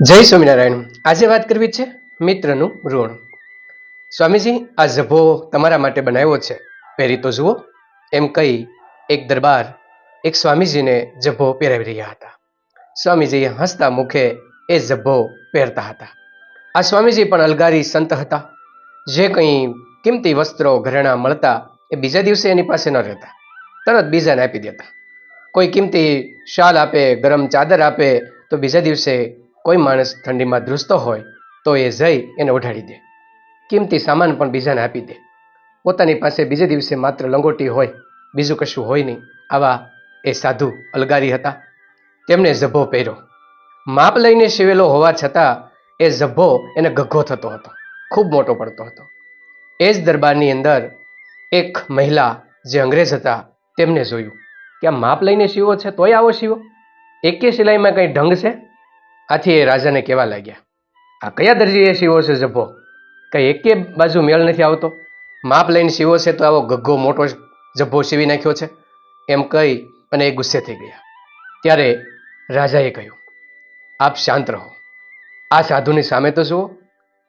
જય સ્વામિનારાયણ. આજે વાત કરવી છે મિત્રનું ઋણ. સ્વામીજી, આ ઝભ્ભો તમારા માટે બનાવ્યો છે. પહેરી તો જુઓ. એમ કહી એક દરબાર એક સ્વામીજીને જભ્ભો પહેરાવી રહ્યા હતા. સ્વામીજી હસતા મુખે એ ઝભ્ભો પહેરતા હતા. આ સ્વામીજી પણ અલગારી સંત હતા. જે કંઈ કિંમતી વસ્ત્રો ઘરેણા મળતા એ બીજા દિવસે એની પાસે ન રહેતા. તરત બીજાને આપી દેતા. કોઈ કિંમતી શાલ આપે, ગરમ ચાદર આપે તો બીજા દિવસે કોઈ માણસ ઠંડીમાં ધ્રુજતો હોય, તો એ જઈ એને ઓઢાડી દે. કિંમતી સામાન પણ બીજાને આપી દે. પોતાની પાસે બીજે દિવસે માત્ર લંગોટી હોય, બીજું કશું હોય નહીં. આવા એ સાધુ અલગારી હતા. તેમણે ઝભ્ભો પહેર્યો. માપ લઈને સીવેલો હોવા છતાં, એ ઝભ્ભો એને ગગ્ગો થતો હતો. ખૂબ મોટો પડતો હતો. એ જ દરબારની અંદર એક મહિલા જે અંગ્રેજ હતા, તેમને જોયું. કે આ માપ લઈને સીવો છે, તોય આવો સીવો એકે સિલાઈમાં કંઈ ઢંગ છે? આથી એ રાજાને કહેવા લાગ્યા, આ કયા દરજીએ શિવો છે ઝભ્ભો કંઈ એકે બાજુ મેળ નથી આવતો? માપ લઈને સીવો છે તો આવો ગગ્ગો મોટો ઝભ્ભો સીવી નાખ્યો છે. એમ કહી અને એ ગુસ્સે થઈ ગયા. ત્યારે રાજાએ કહ્યું, આપ શાંત રહો. આ સાધુની સામે તો જુઓ.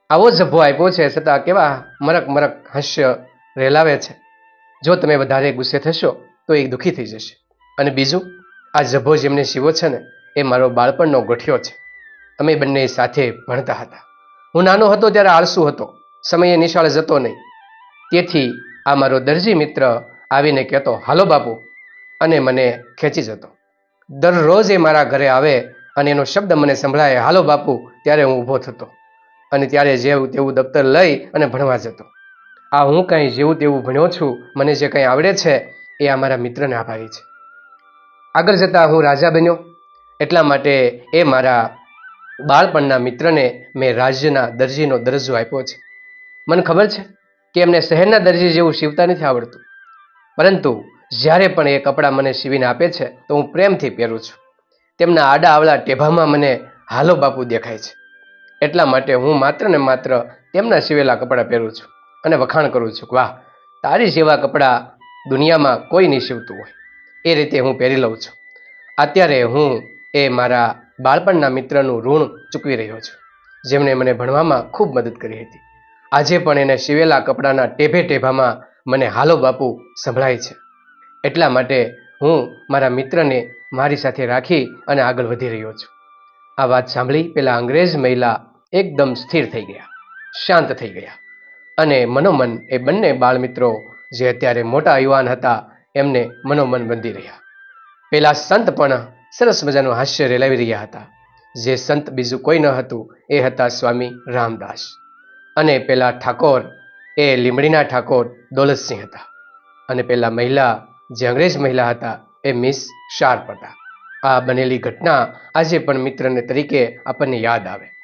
આવો જભ્ભો આપ્યો છે છતાં કેવા મરક મરક હાસ્ય રેલાવે છે. જો તમે વધારે ગુસ્સે થશો તો એ દુઃખી થઈ જશે. અને બીજું, આ ઝભ્ભો જેમને શિવો છે ને, એ મારો બાળપણનો ગોઠિયો છે. અમે બંને સાથે ભણતા હતા. હું નાનો હતો ત્યારે આળસુ હતો. સમયે નિશાળ જતો નહીં. તેથી આ મારો દરજી મિત્ર આવીને કહેતો, હાલો બાપુ. અને મને ખેંચી જતો. દરરોજ એ મારા ઘરે આવે અને એનો શબ્દ મને સંભળાય, હાલો બાપુ. ત્યારે હું ઊભો થતો અને ત્યારે જેવું તેવું દફતર લઈ અને ભણવા જતો. આ હું કાંઈ જેવું તેવું ભણ્યો છું, મને જે કંઈ આવડે છે, એ આ મારા મિત્રને આભારી છે. આગળ જતાં હું રાજા બન્યો. એટલા માટે એ મારા બાળપણના મિત્રને મેં રાજ્યના દરજીનો દરજ્જો આપ્યો છે. મને ખબર છે કે એમને શહેરના દરજી જેવું સીવતા નથી આવડતું. પરંતુ જ્યારે પણ એ કપડાં મને સીવીને આપે છે, તો હું પ્રેમથી પહેરું છું. તેમના આડા આવડા ટેભામાં મને, હાલો બાપુ દેખાય છે. એટલા માટે હું માત્ર ને માત્ર તેમના સીવેલા કપડાં પહેરું છું અને વખાણ કરું છું વાહ, તારી જેવા કપડાં દુનિયામાં કોઈ નહીં સીવતું હોય. એ રીતે હું પહેરી લઉં છું. અત્યારે હું એ મારા બાળપણના મિત્રનું ઋણ ચૂકવી રહ્યો છું. જેમણે મને ભણવામાં ખૂબ મદદ કરી હતી. આજે પણ એને સીવેલા કપડાના ટેભે ટેભામાં મને, હાલો બાપુ, સંભળાય છે. એટલા માટે હું મારા મિત્રને મારી સાથે રાખી અને આગળ વધી રહ્યો છું. આ વાત સાંભળી પેલા અંગ્રેજ મહિલા એકદમ સ્થિર થઈ ગયા, શાંત થઈ ગયા અને મનોમન, એ બંને બાળમિત્રો જે અત્યારે મોટા યુવાન હતા, એમને મનોમન બંધી રહ્યા. પેલા સંત પણ સરસ મજાનું હાસ્ય રેલાવી રહ્યા હતા. જે સંત બીજું કોઈ ન હતું, એ હતા સ્વામી રામદાસ. અને પેલા ઠાકોર, એ લીમડીના ઠાકોર દોલતસિંહ હતા. અને પેલા મહિલા, જે અંગ્રેજ મહિલા હતા, એ મિસ શાર્પ હતા આ બનેલી ઘટના આજે પણ મિત્રને તરીકે આપણને યાદ આવે.